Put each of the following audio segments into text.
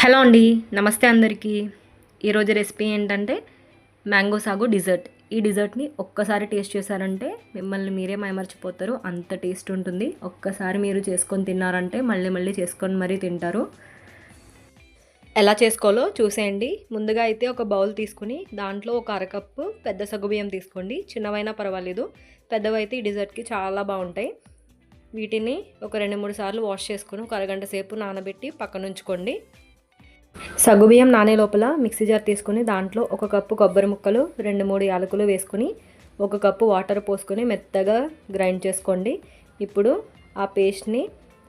Hello అండి నమస్తే అందరికీ. ఈరోజు రెసిపీ ఏంటంటే మ్యాంగో సాగు డిజర్ట్. ఈ డిజర్ట్ని ఒక్కసారి టేస్ట్ చేశారంటే మిమ్మల్ని మీరే మైమర్చిపోతారు అంత టేస్ట్ ఉంటుంది. ఒక్కసారి మీరు చేసుకొని తిన్నారంటే మళ్ళీ మళ్ళీ చేసుకొని మరీ తింటారు. ఎలా చేసుకోవాలో చూసేయండి. ముందుగా అయితే ఒక బౌల్ తీసుకుని దాంట్లో ఒక అరకప్పు పెద్ద సగ్గుబియ్యం తీసుకోండి. చిన్నవైనా పర్వాలేదు. పెద్దవైతే ఈ డిజర్ట్కి చాలా బాగుంటాయి. వీటిని ఒక రెండు మూడు సార్లు వాష్ చేసుకుని ఒక అరగంట సేపు నానబెట్టి పక్కన ఉంచుకోండి సగ్గుబియ్యం నానే లోపల మిక్సీ జార్ తీసుకుని దాంట్లో ఒక కప్పు కొబ్బరి ముక్కలు రెండు మూడు యాలకులు వేసుకుని ఒక కప్పు వాటర్ పోసుకొని మెత్తగా గ్రైండ్ చేసుకోండి. ఇప్పుడు ఆ పేస్ట్ని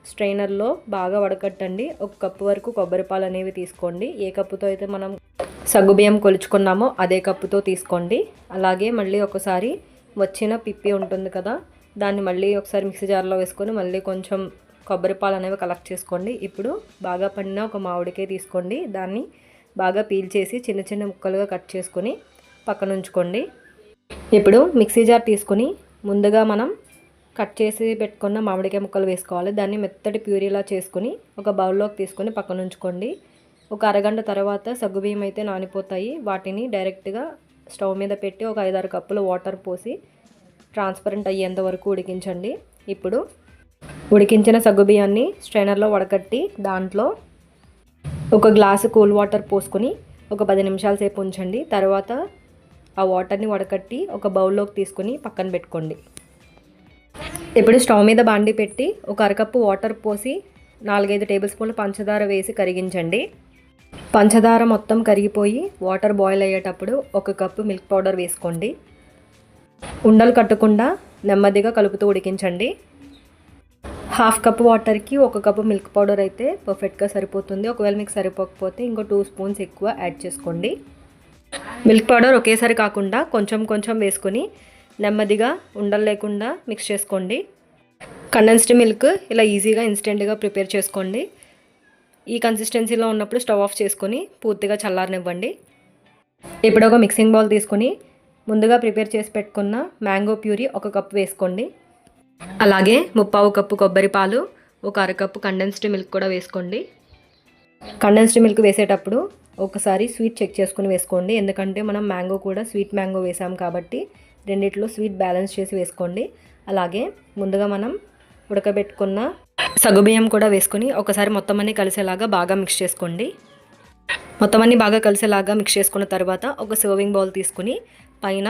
స్ట్రైనర్లో బాగా వడకట్టండి. ఒక కప్పు వరకు కొబ్బరి పాలు అనేవి తీసుకోండి. ఏ కప్పుతో అయితే మనం సగ్గుబియ్యం కొలుచుకున్నామో అదే కప్పుతో తీసుకోండి. అలాగే మళ్ళీ ఒకసారి వచ్చిన పిప్పి ఉంటుంది కదా దాన్ని మళ్ళీ ఒకసారి మిక్సీ జార్లో వేసుకొని మళ్ళీ కొంచెం కొబ్బరి పాలు అనేవి కలెక్ట్ చేసుకోండి. ఇప్పుడు బాగా పండిన ఒక మామిడికాయ తీసుకోండి. దాన్ని బాగా పీల్ చేసి చిన్న చిన్న ముక్కలుగా కట్ చేసుకొని పక్కన ఉంచుకోండి. ఇప్పుడు మిక్సీ జార్ తీసుకొని ముందుగా మనం కట్ చేసి పెట్టుకున్న మామిడికాయ ముక్కలు వేసుకోవాలి. దాన్ని మెత్తటి ప్యూరీలా చేసుకుని ఒక బౌల్లోకి తీసుకొని పక్కన ఉంచుకోండి. ఒక అరగంట తర్వాత సగ్గుబియ్యం అయితే నానిపోతాయి. వాటిని డైరెక్ట్గా స్టవ్ మీద పెట్టి ఒక ఐదారు కప్పులు వాటర్ పోసి ట్రాన్స్పరెంట్ అయ్యేంత వరకు ఉడికించండి. ఇప్పుడు ఉడికించిన సగ్గుబియ్యాన్ని స్ట్రైనర్లో వడకట్టి దాంట్లో ఒక గ్లాసు కూల్ వాటర్ పోసుకొని ఒక పది నిమిషాల సేపు ఉంచండి. తర్వాత ఆ వాటర్ని వడకట్టి ఒక బౌల్లోకి తీసుకొని పక్కన పెట్టుకోండి. ఇప్పుడు స్టవ్ మీద బాండి పెట్టి ఒక అరకప్పు వాటర్ పోసి నాలుగైదు టేబుల్ స్పూన్ల పంచదార వేసి కరిగించండి. పంచదార మొత్తం కరిగిపోయి వాటర్ బాయిల్ అయ్యేటప్పుడు ఒక కప్పు మిల్క్ పౌడర్ వేసుకోండి. ఉండలు కట్టకుండా నెమ్మదిగా కలుపుతూ ఉడికించండి. హాఫ్ కప్ వాటర్కి ఒక కప్పు మిల్క్ పౌడర్ అయితే పర్ఫెక్ట్గా సరిపోతుంది. ఒకవేళ మీకు సరిపోకపోతే ఇంకో టూ స్పూన్స్ ఎక్కువ యాడ్ చేసుకోండి. మిల్క్ పౌడర్ ఒకేసారి కాకుండా కొంచెం కొంచెం వేసుకొని నెమ్మదిగా ఉండలు లేకుండా మిక్స్ చేసుకోండి. కండెన్స్డ్ మిల్క్ ఇలా ఈజీగా ఇన్స్టెంట్గా ప్రిపేర్ చేసుకోండి. ఈ కన్సిస్టెన్సీలో ఉన్నప్పుడు స్టవ్ ఆఫ్ చేసుకొని పూర్తిగా చల్లారనివ్వండి. ఇప్పుడు ఒక మిక్సింగ్ బౌల్ తీసుకొని ముందుగా ప్రిపేర్ చేసి పెట్టుకున్న మ్యాంగో ప్యూరీ ఒక కప్ వేసుకోండి. అలాగే ముప్పావు కప్పు కొబ్బరి పాలు ఒక అరకప్పు కండెన్స్డ్ మిల్క్ కూడా వేసుకోండి. కండెన్స్డ్ మిల్క్ వేసేటప్పుడు ఒకసారి స్వీట్ చెక్ చేసుకుని వేసుకోండి. ఎందుకంటే మనం మ్యాంగో కూడా స్వీట్ మ్యాంగో వేసాం కాబట్టి రెండిట్లో స్వీట్ బ్యాలెన్స్ చేసి వేసుకోండి. అలాగే ముందుగా మనం ఉడకబెట్టుకున్న సగుబియ్యం కూడా వేసుకొని ఒకసారి మొత్తం అన్ని కలిసేలాగా బాగా మిక్స్ చేసుకోండి. మొత్తం అన్ని బాగా కలిసేలాగా మిక్స్ చేసుకున్న తర్వాత ఒక సర్వింగ్ బౌల్ తీసుకుని పైన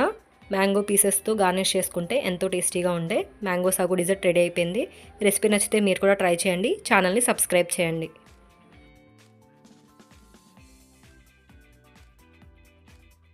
మ్యాంగో పీసెస్తో గార్నిష్ చేసుకుంటే ఎంతో టేస్టీగా ఉండే. మ్యాంగో సాగు డిజర్ట్ రెడీ అయిపోయింది. రెసిపీ నచ్చితే మీరు కూడా ట్రై చేయండి. ఛానల్ని సబ్స్క్రైబ్ చేయండి.